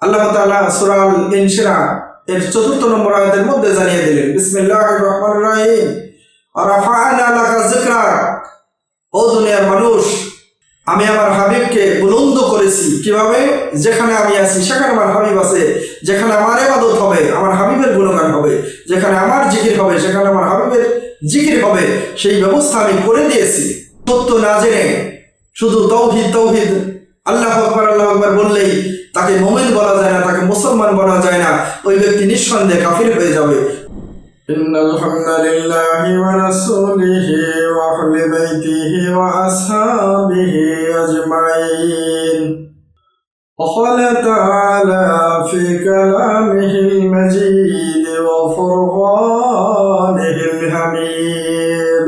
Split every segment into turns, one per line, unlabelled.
আল্লাহ তাআলা সূরা আল এর চতুর্থ নম্বর আয়াতের মধ্যে জানিয়ে দিলেন, বিসমিল্লাহির রহমানির রহিম। ও দুনিয়ার মানুষ, আমি আমার হাবিবকে বুলন্দ করেছি। কীভাবে? যেখানে আমি আছি, সেখানে আমার হাবিব আছে। যেখানে আমার ইবাদত হবে, আমার হাবিবের গুণগান হবে। যেখানে আমার জিকির হবে, সেখানে আমার হাবিবের জিকির হবে। সেই ব্যবস্থা আমি করে দিয়েছি। সত্য না জেনে, শুধু তৌহিদ তৌহিদ আল্লাহ আকবর আল্লাহ আকবর বললেই তাকে মোমেন বলা যায় না তাকে মুসলমান বলা যায় না ওই ব্যক্তি নিঃসন্দেহে কাফির হয়ে যাবে إن الحمد لله ورسوله وأهل بيته وأصحابه أجمعين وقال تعالى في كلامه المجيد وفرقانه الحميد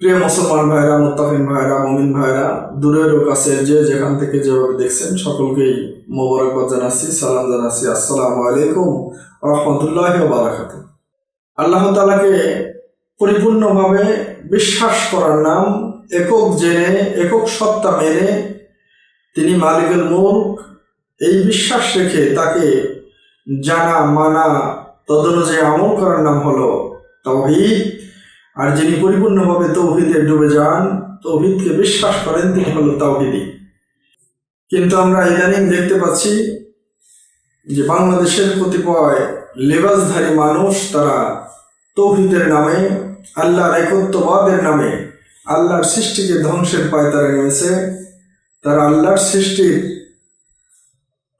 প্রিয় মুসলমান ভাইরা মুত্তাকিন ভাইরা মমিন ভাইরা দূরের ও কাছের যে যেখান থেকে যেভাবে দেখছেন, সকলকেই মোবারকবাদ জানাচ্ছি, সালাম জানাচ্ছি। আসসালামু আলাইকুম রহমতুল্লাহ বারাকাত আল্লাহ তালাকে পরিপূর্ণভাবে বিশ্বাস করার নাম, একক জেনে, একক সত্তা মেনে তিনি মালিকের মুখ এই বিশ্বাস রেখে তাকে জানা, মানা, তদনুযায়ী আমল করার নাম হলো তৌহিদ আর যিনি পরিপূর্ণভাবে তৌহিদে ডুবে যান, তৌহিদকে বিশ্বাস করেন তিনি হলো তাওহিদি। কিন্তু আমরা ইদানিং দেখতে পাচ্ছি যে বাংলাদেশের কতিপয় লেবাসধারী মানুষ তারা তৌহিদের নামে, আল্লাহর একত্ববাদের নামে, আল্লাহর সৃষ্টিকে ধ্বংসের পায় তারা নেমেছে। তারা আল্লাহর সৃষ্টির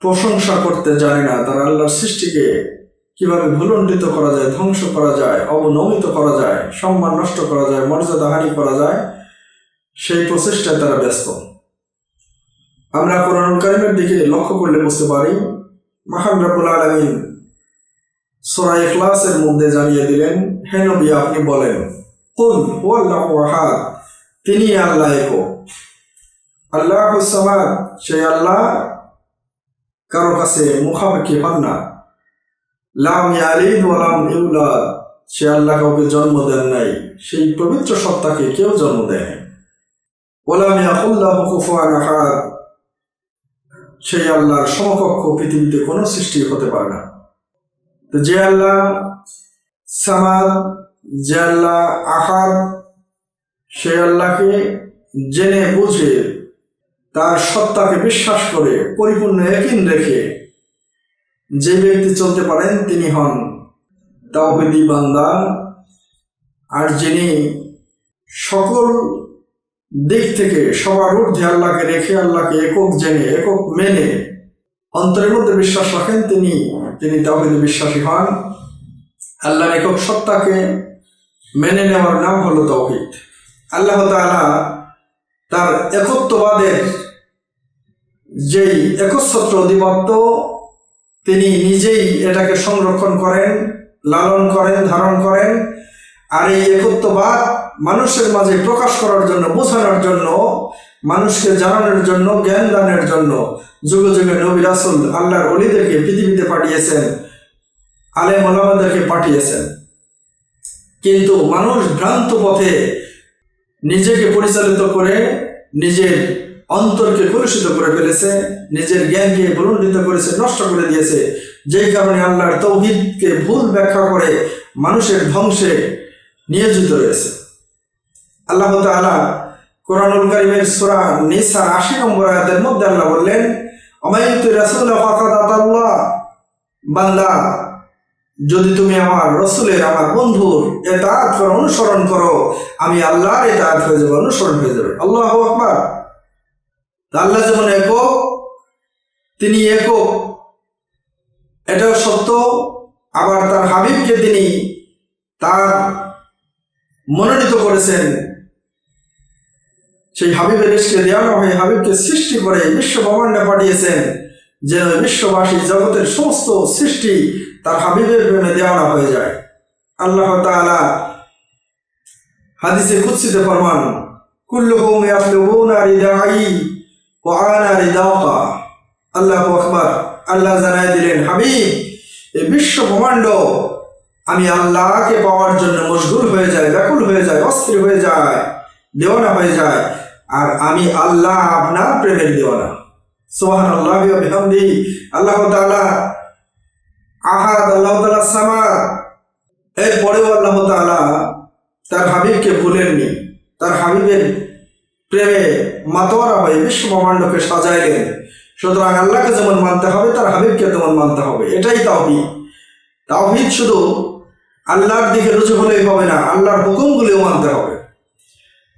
প্রশংসা করতে জানে না, তারা আল্লাহর সৃষ্টিকে কীভাবে ভুলণ্ডিত করা যায়, ধ্বংস করা যায়, অবনমিত করা যায়, সম্মান নষ্ট করা যায়, মর্যাদা হানি করা যায়, সেই প্রচেষ্টায় তারা ব্যস্ত। আমরা কোরআন কারিমের দিকে লক্ষ্য করলে বুঝতে পারি, মাহান রাবুল আলমিন সোরা ইখলাসের মধ্যে জানিয়ে দিলেন, হে নবী, আপনি বলেন, কুল হুয়াল্লাহু আহাদ, তিনি আল্লাহ একক। আল্লাহ সেই আল্লাহ কারও কাছে মুখামুখি হন না। লাম ইয়ালিদ ওয়ালাম ইউলাদ। সে আল্লাহ কাউকে জন্ম দেন নাই। সেই পবিত্র সত্তাকে কেউ জন্ম দেয় ওলাম ইয়াকুল্লাহু কুফুয়ান আহাদ। সেই আল্লাহর সমকক্ষ পৃথিবীতে কোনো সৃষ্টি হতে পারে না। তো যে আল্লাহ সামাদ, যে আল্লাহ আহাদ, সে আল্লাহকে জেনে বুঝে তার সত্তাকে বিশ্বাস করে, পরিপূর্ণ একিন রেখে যে ব্যক্তি চলতে পারেন তিনি হন তাওহিদি বান্দা। আর যিনি সকল দিক থেকে সবার ঊর্ধ্বে আল্লাহকে রেখে, আল্লাহকে একক জেনে, একক মেনে অন্তরের মধ্যে বিশ্বাস রাখেন, তিনি তিনি তাওহিদি বিশ্বাসী হন। আল্লাহর একক সত্তাকে মেনে নেওয়ার নাম হলো তৌহিদ আল্লাহ তাআলা তার একত্ববাদের যেই একচ্ছত্র অধিপত্য তিনি নিজেই এটাকে সংরক্ষণ করেন, লালন করেন, ধারণ করেন। আর এই একত্ববাদ মানুষের মাঝে প্রকাশ করার জন্য, বোঝানোর জন্য, মানুষকে জানানোর জন্য, জ্ঞান দানের জন্য যুগে যুগে নবী রাসুল আল্লাহর অলিদেরকে পৃথিবীতে পাঠিয়েছেন, আলেম ওলামাদেরকে পাঠিয়েছেন। কিন্তু মানুষ ভ্রান্ত পথে নিজেকে পরিচালিত করে নিজের অন্তরকে কলুষিত করে ফেলেছে, নিজের জ্ঞানকে ভুলণ্ডিত করেছে, নষ্ট করে দিয়েছে। যেই কারণে আল্লাহর তৌহিদকে ভুল ব্যাখ্যা করে মানুষের ধ্বংসে নিয়োজিত রয়েছে আল্লাহ তাআলা কোরআনুল কারিমের সূরা নিসার আশি নম্বর আয়াতের মধ্যে আল্লাহ বললেন, অমায়ুতু রাসূল ফাকাদ আতাল্লাহ। বান্দা, যদি তুমি আমার রসুলের, আমার বন্ধুর এতাত অনুসরণ করো, আমি আল্লাহর এতাত হয়ে যাবে, অনুসরণ হয়ে যাবে। আল্লাহ আকবার। আল্লাহ যেমন একক, তিনি একক। এটাও সত্য। আবার তার হাবিবকে তিনি তার মনোনীত করেছেন। সেই হাবিবের ইস্কে দেওয়ানো হয়ে হাবিবকে সৃষ্টি করে বিশ্ব ব্রহ্মাণ্ডে পাঠিয়েছেন, যেন বিশ্ববাসী জগতের সমস্ত সৃষ্টি তার হাবিবের প্রেমে দেওয়ানা হয়ে যায়। আল্লাহ তাআলা হাদিসে কুৎসিতে ফরমান, কুল্লুহুম ইয়াতলুবুনা রিদাই ওয়া আনা আল্লাহু আকবার। আল্লাহ জানাই দিলেন, হাবিব এই বিশ্ব ব্রহ্মাণ্ড, আমি আল্লাহকে পাওয়ার জন্য মশগুল হয়ে যায়, ব্যাকুল হয়ে যায়, অস্থির হয়ে যায়, দেওয়ানা হয়ে যায়, আর আমি আল্লাহ আপনার প্রেমের দেওয়ানা। সোহান আল্লাহ বিহামদি। আল্লাহ তাআলা আহাদ, আল্লাহ তাআলা সামাদ। এরপরেও আল্লাহ তাআলা তার হাবিবকে ভুলেননি। তার হাবিবের প্রেমে মাতোয়ারা হয়ে বিশ্ব ব্রহ্মাণ্ডকে সাজাইলেন সুতরাং আল্লাহকে যেমন মানতে হবে, তার হাবিবকে তেমন মানতে হবে। এটাই তাওহিদ। তাওহিদ শুধু আল্লাহর দিকে রুজু হলেই হবে না, আল্লাহর হুকুমগুলিও মানতে হবে।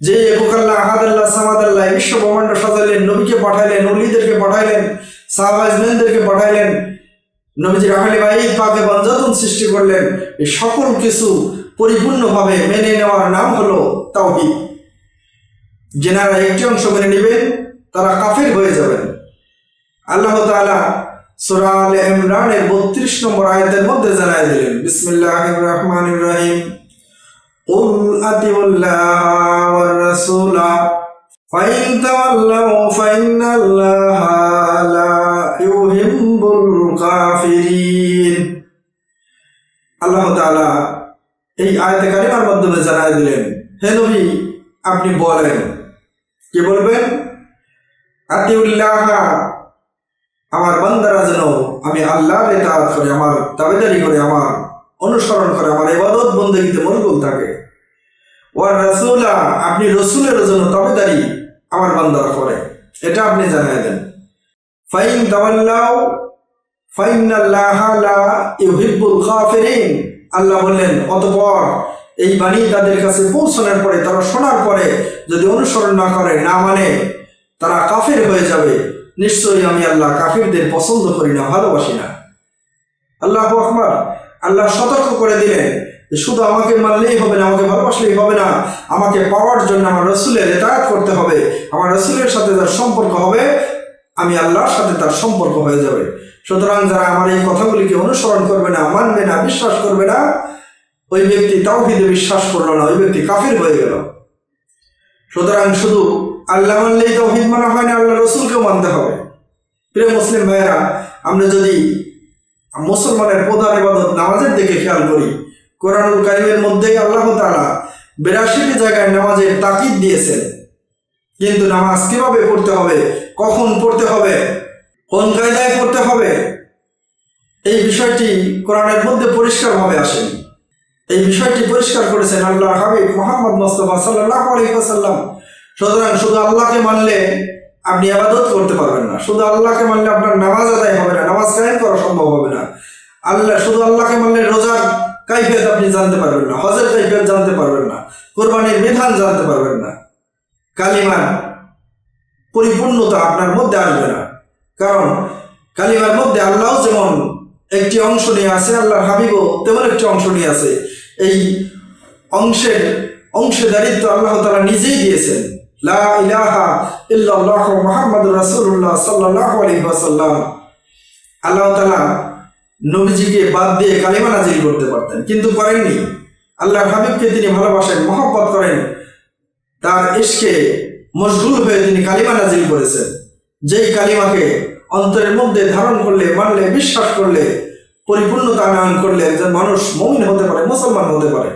যে একক আল্লাহ, আহাদ আল্লাহ, সামাদ আল্লাহ বিশ্ব ব্রহ্মাণ্ড সাজাইলেন নবীকে পাঠাইলেন অলিদেরকে পাঠাইলেন সাহাবাজমেনদেরকে পাঠাইলেন নবীজির আহলে বাইত পাকে বঞ্জাতন সৃষ্টি করলেন, এই সকল কিছু পরিপূর্ণভাবে মেনে নেওয়ার নাম হলো তাওহিদ। যেনারা একটি অংশ মেনে নেবেন তারা কাফের হয়ে যাবেন আল্লাহ তাআলা সূরা আলে ইমরানের 32 নম্বর আয়াতের মধ্যে জানাই দিলেন বিসমিল্লাহির রহমানির রহিম قل أطيعوا الله والرسول فإن تولوا فإن الله لا يحب الكافرين আল্লাহ তাআলা এই আয়াতে কারিমার মাধ্যমে জানাই দিলেন হে নবী আপনি বলেন কি বলবেন? আতিউল্লাহ, আমার বান্দারা যেন আমি আল্লাহর ইতাআত করে, আমার দাবিদারি করে, আমার অনুসরণ করে, আমার ইবাদত বন্দেগীতে মনগুল থাকে। ওয়ার রাসূলা, আপনি রসুলের জন্য দাবিদারি আমার বান্দারা করে। এটা আপনি জানাই দেন। ফাইন তাওয়াল্লাও ফাইনাল্লাহ লা ইউহিব্বুল কাফিরিন আল্লাহ বললেন, অতঃপর এই বাণী তাদের কাছে পৌঁছানোর পরে, তারা শোনার পরে যদি অনুসরণ না করে, না মানে তারা কাফের হয়ে যাবে। নিশ্চয়ই আমি আল্লাহ কাফিরদের পছন্দ করি না, ভালোবাসি না। আল্লাহ আকবার। আল্লাহ সতর্ক করে দিলেন শুধু আমাকে মানলেই হবে না, আমাকে ভালোবাসলেই হবে না। আমাকে পাওয়ার জন্য আমার রসুলের এতায়াত করতে হবে। আমার রসুলের সাথে তার সম্পর্ক হবে। আমি আল্লাহর সাথে তার সম্পর্ক হয়ে যাবে। সুতরাং যারা আমার এই কথাগুলিকে অনুসরণ করবে না, মানবে না, বিশ্বাস করবে না ওই ব্যক্তি তাও তাওহিদে বিশ্বাস করল না, ওই ব্যক্তি কাফির হয়ে গেল। সুতরাং শুধু আল্লাহ মানলেই তাওহিদ মানা হয় না, আল্লাহ রসুলকেও মানতে হবে। প্রিয় মুসলিম ভাইয়েরা, আমরা যদি মুসলমানের প্রধান ইবাদত নামাজের দিকে খেয়াল করি, কোরআনুল কারিমের মধ্যেই আল্লাহ তাআলা বিরাশিটি জায়গায় নামাজের তাকিদ দিয়েছেন। কিন্তু নামাজ কীভাবে পড়তে হবে, কখন পড়তে হবে, কোন কায়দায় পড়তে হবে, এই বিষয়টি কোরআনের মধ্যে পরিষ্কারভাবে আসেনি। এই বিষয়টি পরিষ্কার করেছেন আল্লাহ হাবিব মোহাম্মদ মোস্তফা সাল্লাহ আলহিহাসাল্লাম সুতরাং শুধু আল্লাহকে মানলে আপনি আবাদত করতে পারবেন না। শুধু আল্লাহকে মানলে আপনার নামাজ আদায় হবে না, নামাজ কায়েম করা সম্ভব হবে না। আল্লাহ, শুধু আল্লাহকে মানলে রোজার কাইফিয়ত আপনি জানতে পারবেন না, হজের কাইফিয়ত জানতে পারবেন না, কোরবানির বিধান জানতে পারবেন না। কালিমার পরিপূর্ণতা আপনার মধ্যে আসবে না। কারণ কালিমার মধ্যে আল্লাহ যেমন একটি অংশ নিয়ে আছে, আল্লাহর হাবিবও তেমন একটি অংশ নিয়ে আছে। এই অংশের অংশীদারিত্ব আল্লাহ তালা নিজেই দিয়েছেন। লা ইলাহা ইল্লাল্লাহ মুহাম্মাদুর রাসূলুল্লাহ সাল্লাল্লাহু আলাইহি ওয়াসাল্লাম। আল্লাহ তাআলা নবীজিকে বাদ দিয়ে কালিমা নাজিল করতে পারতেন, কিন্তু করেননি। আল্লাহর হাবিবকে তিনি ভালোবাসেন, মহব্বত করেন। তার ইশকে মশগুল হয়ে তিনি কালিমা নাজিল করেছেন। যেই কালিমাকে অন্তরের মধ্যে ধারণ করলে, মানলে, বিশ্বাস করলে পরিপূর্ণতা আনয়ন করলে একজন মানুষ মমিন হতে পারে, মুসলমান হতে পারে।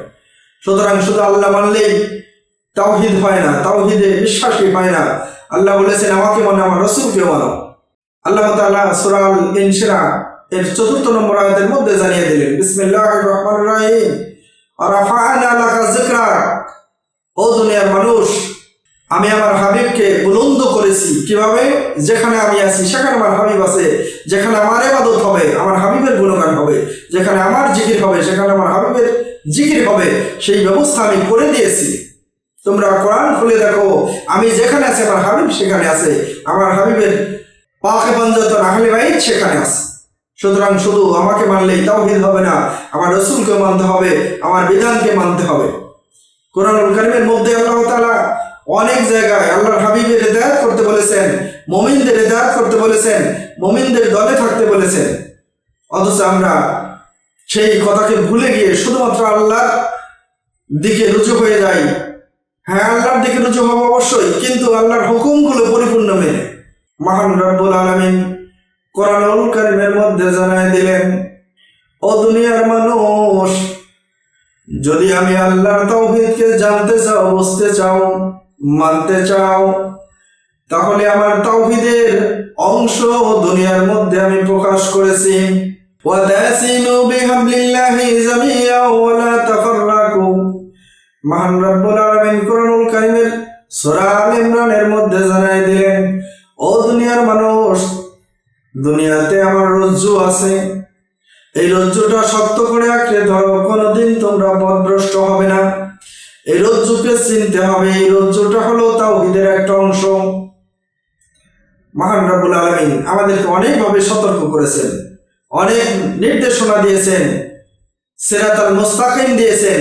সুতরাং শুধু আল্লাহ মানলেই তাওহিদ হয় না, তাওহিদে বিশ্বাসই হয় না। আল্লাহ বলেছেন, আমাকে মানে আমার রসুলকেও মানো। আল্লাহ তাআলা সুরাল ইনশিরা এর চতুর্থ নম্বর আয়াতের মধ্যে জানিয়ে দিলেন, বিসমিল্লাহির রহমানির রহিম। আর রাফা'না লাকা যিকরাক ও দুনিয়ার মানুষ আমি আমার হাবিবকে বুলন্দ করেছি। কীভাবে? যেখানে আমি আছি, সেখানে আমার হাবিব আছে। যেখানে আমার ইবাদত হবে, আমার হাবিবের গুণগান হবে। যেখানে আমার জিকির হবে, সেখানে আমার হাবিবের জিকির হবে। সেই ব্যবস্থা আমি করে দিয়েছি। তোমরা কোরআন খুলে দেখো। আমি যেখানে আছি, আমার হাবিব সেখানে আছে। আমার হাবিবের পাকে পঞ্জত আহলে বাইত সেখানে আছে। সুতরাং শুধু আমাকে মানলেই তাওহিদ হবে না, আমার রসুলকে মানতে হবে, আমার বিধানকে মানতে হবে। কোরআন কারিমের মধ্যে আল্লাহ তাআলা অনেক জায়গায় আল্লাহর হাবিবের হেদায়াত করতে বলেছেন, মমিনদের হেদায়াত করতে বলেছেন, মমিনদের দলে থাকতে বলেছেন। অথচ আমরা সেই কথাকে ভুলে গিয়ে শুধুমাত্র আল্লাহর দিকে রুজু হয়ে যাই। হ্যাঁ আল্লাহর দিকে রুজু হব অবশ্যই, কিন্তু আল্লাহর হুকুমগুলো পরিপূর্ণ মেনে। মহান রব্বুল আলমিন কোরআনুল কারিমের মধ্যে জানাই দিলেন, ও দুনিয়ার মানুষ, যদি আমি আল্লাহর তৌহিদকে জানতে চাও, বুঝতে চাও মানতে চাও, তাহলে আমার তাওহীদের অংশ দুনিয়ার মধ্যে আমি প্রকাশ করেছি। মহান রব্বুল আলামিন কোরআনুল কারীমের সূরা আল ইমরানের মধ্যে জানাই দিলেন, ও দুনিয়ার মানুষ, দুনিয়াতে আমার রজ্জু আছে। এই রজ্জুটা শক্ত করে আঁকড়ে ধরো, কোনোদিন তোমরা পথভ্রষ্ট হবে না। এই রজ্জুকে চিনতে হবে। এই রজ্জুটা হলো তাওহিদের একটা অংশ। মহান রাবুল আলমিন আমাদেরকে অনেকভাবে সতর্ক করেছেন। অনেক নির্দেশনা দিয়েছেন। সিরাত আল মুস্তাকিম দিয়েছেন।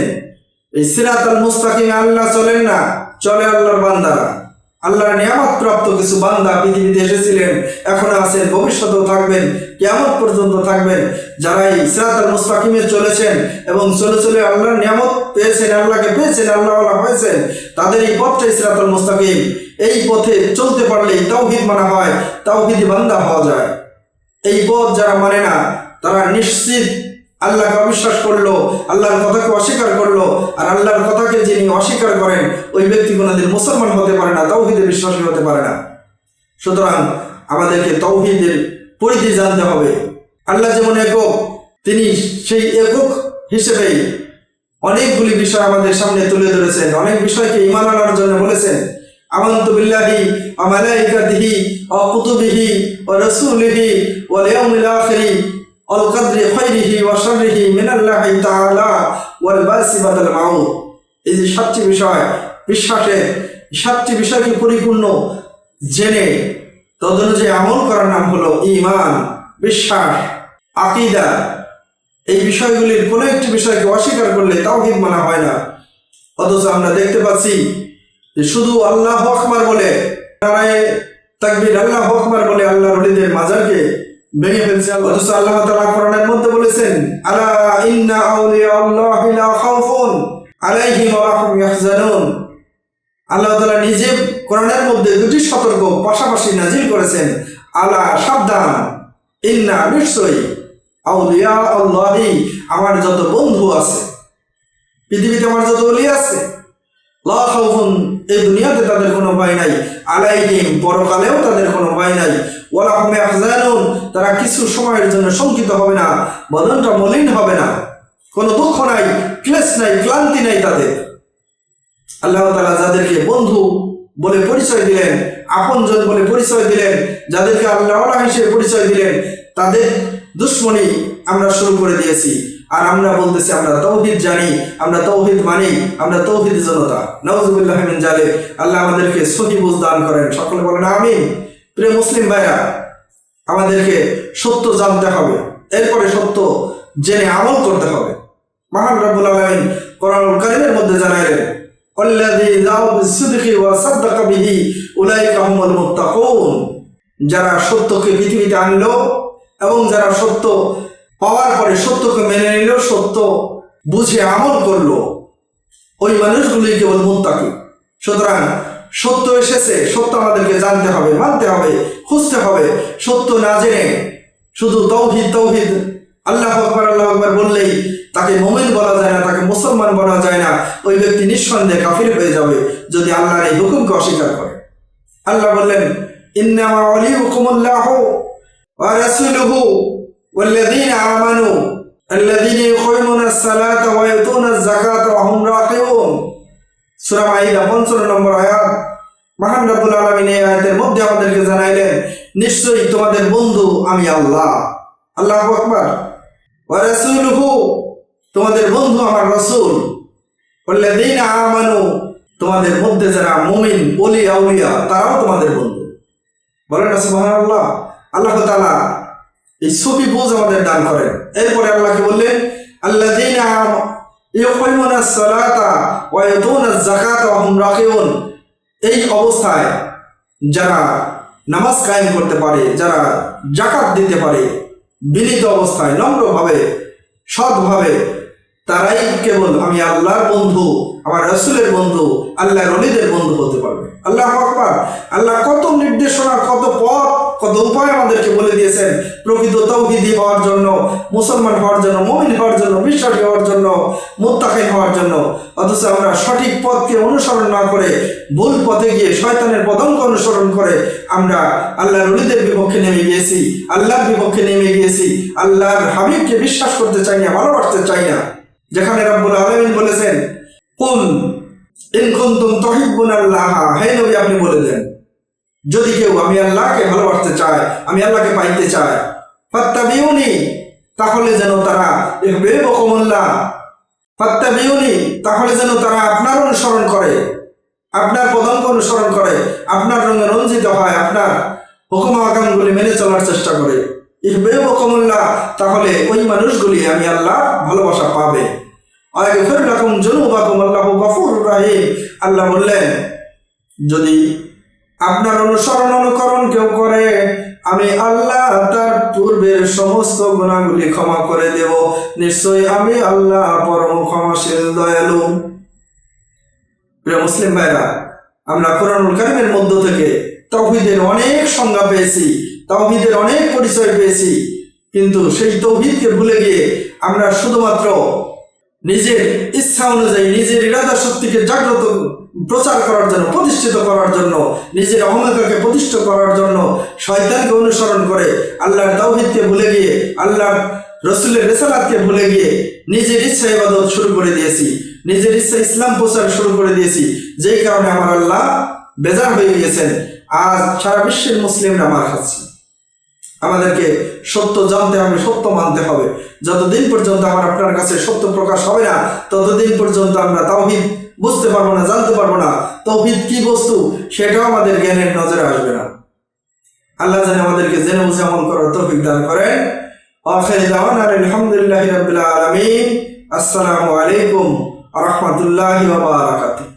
এই সিরাত আল মুস্তাকিম আল্লাহ চলেন না, চলে আল্লাহর বান্দারা। আল্লাহর নিয়ামত প্রাপ্ত কিছু বান্দা পৃথিবীতে এসেছিলেন, এখন আছেন, ভবিষ্যতেও থাকবেন কেমন পর্যন্ত থাকবেন যারা এই সিরাত আল মুস্তাকিমে চলেছেন এবং চলে চলে আল্লাহর নিয়ামত পেয়েছেন, আল্লাহকে পেয়েছেন আল্লাহ হয়েছেন, তাদের এই পথটাই সিরাত আল মুস্তাকিম। এই পথে চলতে পারলেই তাওহিদ মানা হয়, তাওহিদি বান্দা হওয়া যায়। এই পথ যারা মানে না, তারা নিশ্চিত আল্লাহকে অবিশ্বাস করল, আল্লাহর কথাকে অস্বীকার করল, আর আল্লাহর কথাকে যিনি অস্বীকার করেন, ওই ব্যক্তি কোনোদিন মুসলমান হতে পারে না, তৌহিদে বিশ্বাসী হতে পারে না। সুতরাং আমাদেরকে তৌহিদের পরিধি জানতে হবে। আল্লাহ যেমন একক, তিনি সেই একক হিসেবেই অনেকগুলি বিষয় আমাদের সামনে তুলে ধরেছেন, অনেক বিষয়কে ইমান আনার জন্য বলেছেন। আমন্ত বিল্লাহি ওয়া মালাইকাতিহি ওয়া কুতুবিহি ওয়া রাসূলিহি আখিরি। ওয়াল কদরি খাইরিহি ওয়া শাররিহি মিনাল্লাহি তাআলা ওয়াল বাসি মাউত। এই যে সাতটি বিষয় বিশ্বাসের সাতটি বিষয়কে পরিপূর্ণ জেনে তদনুযায়ী আমল করার নাম হলো ঈমান, বিশ্বাস, আকীদা। এই বিষয়গুলির কোনো একটি বিষয়কে অস্বীকার করলে তাওহীদ মানা হয় না। অথচ আমরা দেখতে পাচ্ছি যে শুধু আল্লাহ আকবার বলে নারায়ে তাকবীর আল্লাহ আকবার বলে আল্লাহ রলিদের মাজারকে ভেঙে ফেলছে অথচ আল্লাহ তাআলা কোরআনের মধ্যে বলেছেন, আলা ইন্না আউলিয়া আল্লাহি লা খাউফুন আলাইহিম ওয়া লাহুম ইয়াহজানুন। আল্লাহ তাআলা নিজে কোরআনের মধ্যে দুটি সতর্ক পাশাপাশি নাজিল করেছেন, আলা সাবধান, ইন্না নিশ্চয়ই আউলিয়া আল্লাহি, আমার যত বন্ধু আছে, পৃথিবীতে আমার যত অলি আছে এই দুনিয়াতে তাদের কোনো ভয় নাই। আলাইহিম, পরকালেও তাদের কোনো ভয় নাই। ওয়ালা হুম ইয়াহজানুন, তারা কিছু সময়ের জন্য শঙ্কিত হবে না বদনটা মলিন হবে না। কোনো দুঃখ নাই, ক্লেশ নাই, ক্লান্তি নাই তাদের। আল্লাহ তাআলা যাদেরকে বন্ধু বলে পরিচয় দিলেন, আপনজন বলে পরিচয় দিলেন, যাদেরকে আল্লাহ হিসেবে পরিচয় দিলেন, তাদের দুশ্মনী আমরা শুরু করে দিয়েছি। আর আমরা বলতেছি, আমরা তৌহিদ জানি, আমরা তৌহিদ মানি, আমরা তৌহিদ জনতা। নওয়াজুবুল্লাহমিন জালে আল্লাহ আমাদেরকে সহি দান করেন। সকলে বলেন আমি প্রিয় মুসলিম ভাইরা, আমাদেরকে সত্য জানতে হবে। এরপরে সত্য জেনে আমল করতে হবে। মহান রব্বুল আলমিন করার কারিমের মধ্যে জানাইলেন যারা সত্যকে পৃথিবীতে আনলো এবং যারা সত্য পাওয়ার পরে সত্যকে মেনে নিল, সত্য বুঝে আমল করল। ওই মানুষগুলি কেবল মুত্তাকি। সুতরাং সত্য এসেছে, সত্য আমাদেরকে জানতে হবে, মানতে হবে, খুঁজতে হবে। সত্য না জেনে শুধু তৌহিদ তৌহিদ। আল্লাহ আকবর আল্লাহ আকবর বললেই তাকে মোমিন বলা যায় না, তাকে মুসলমান বলা যায় না। ওই ব্যক্তি নিঃসন্দেহে কাফির হয়ে যাবে যদি আল্লাহর এই হুকুমকে অস্বীকার করে। আল্লাহ বললেন, ইন্নামা ওয়া রাসূলুহু والذين آمنوا الذين يقيمون الصلاة ويؤتون الزكاة وهم راكعون সূরা মাইদা 55 নম্বর আয়াত মহান রব্বুল আলামিন এই আয়াতের মধ্যে আমাদেরকে জানাইলেন নিশ্চয়ই তোমাদের বন্ধু আমি আল্লাহ আল্লাহু আকবার ওয়া রাসূলুহু তোমাদের বন্ধু আমার রাসূল ওয়াল্লাযীনা আমানু তোমাদের মধ্যে যারা মুমিন ওলি আউলিয়া তারাও তোমাদের বন্ধু বলেন না সুবহানাল্লাহ আল্লাহ তাআলা এই ছবি বোঝ আমাদের দান করেন। এরপরে আল্লাহকে বললেন? রাকিউন। এই অবস্থায় যারা নামাজ কায়েম করতে পারে, যারা জাকাত দিতে পারে, বিনীত অবস্থায় নম্রভাবে, সৎভাবে তারাই কেবল আমি আল্লাহর বন্ধু, আমার রসুলের বন্ধু আল্লাহ রলিদের বন্ধু হতে পারবে। আল্লাহ আকবার। আল্লাহ কত নির্দেশনা, কত পথ, কত উপায় আমাদেরকে বলে দিয়েছেন। প্রকৃত তৌহিদি হওয়ার জন্য, মুসলমান হওয়ার জন্য, মমিন হওয়ার জন্য, বিশ্বাসী হওয়ার জন্য, মোত্তাকিন হওয়ার জন্য, অথচ আমরা সঠিক পথকে অনুসরণ না করে, ভুল পথে গিয়ে শয়তানের পদঙ্ক অনুসরণ করে আমরা আল্লাহ রলিদের বিপক্ষে নেমে গিয়েছি, আল্লাহর বিপক্ষে নেমে গিয়েছি, আল্লাহর হাবিবকে বিশ্বাস করতে চাই না, ভালোবাসতে চাই না। যেখানে রব্বুল আলমিন বলেছেন, কুল ইন কুনতুম তুহিব্বুনাল্লাহ হে নবী, আপনি বলে দেন। যদি কেউ, আমি আল্লাহকে ভালোবাসতে চায় আমি আল্লাহকে পাইতে চায় ফাত্তাবিউনি তাহলে যেন তারা ইহবিবকুমুল্লাহ, ফাত্তাবিউনি, তাহলে যেন তারা আপনার অনুসরণ করে, আপনার পদঙ্ক অনুসরণ করে, আপনার রঙে রঞ্জিত হয়, আপনার হুকুম আকামগুলি মেনে চলার চেষ্টা করে। ইহবিবকুমুল্লাহ তাহলে ওই মানুষগুলি আমি আল্লাহ ভালোবাসা পাবে। আয়াগফির লাকুম যুনুবাকুম, আল্লাহু গফুরুর রাহিম। আল্লাহ বললেন, যদি আপনার অনুসরণ অনুকরণ কেউ করে, আমি আল্লাহ তার পূর্বের সমস্ত গুণাগুলি ক্ষমা করে দেব। নিশ্চয়ই আমি আল্লাহ পরম ক্ষমাশীল, দয়ালু। প্রিয় মুসলিম ভাইরা, আমরা কোরআনুল কারিমের মধ্য থেকে তৌহিদের অনেক সংজ্ঞা পেয়েছি, তৌহিদের অনেক পরিচয় পেয়েছি, কিন্তু সেই তৌহিদকে ভুলে গিয়ে আমরা শুধুমাত্র নিজের ইচ্ছা অনুযায়ী, নিজের ইরাদা শক্তিকে জাগ্রত, প্রচার করার জন্য, প্রতিষ্ঠিত করার জন্য, নিজের অহংকারকে প্রতিষ্ঠিত করার জন্য শয়তানকে অনুসরণ করে আল্লাহর তাওহিদকে ভুলে গিয়ে, আল্লাহর রসুলের রেসালাতকে ভুলে গিয়ে নিজের ইচ্ছা ইবাদত শুরু করে দিয়েছি, নিজের ইচ্ছা ইসলাম প্রচার শুরু করে দিয়েছি, যেই কারণে আমার আল্লাহ বেজার হয়ে গিয়েছেন। আজ সারা বিশ্বের মুসলিমরা মার খাচ্ছে। আমাদেরকে সত্য জানতে হবে, সত্য মানতে হবে। যতদিন পর্যন্ত আমার আপনার কাছে সত্য প্রকাশ হবে না, ততদিন পর্যন্ত আমরা তাওহিদ বুঝতে পারব না, জানতে পারব না। তৌহিদ কি বস্তু? সেটাও আমাদের জ্ঞানের নজরে আসবে না। আল্লাহ যেন আমাদেরকে জেনে বুঝে আমল করার তৌফিক দান করেন। আখির দাওয়ানা আলহামদুলিল্লাহি রাব্বিল আলামিন। আসসালামু আলাইকুম ওয়া রাহমাতুল্লাহি ওয়া বারাকাতুহু।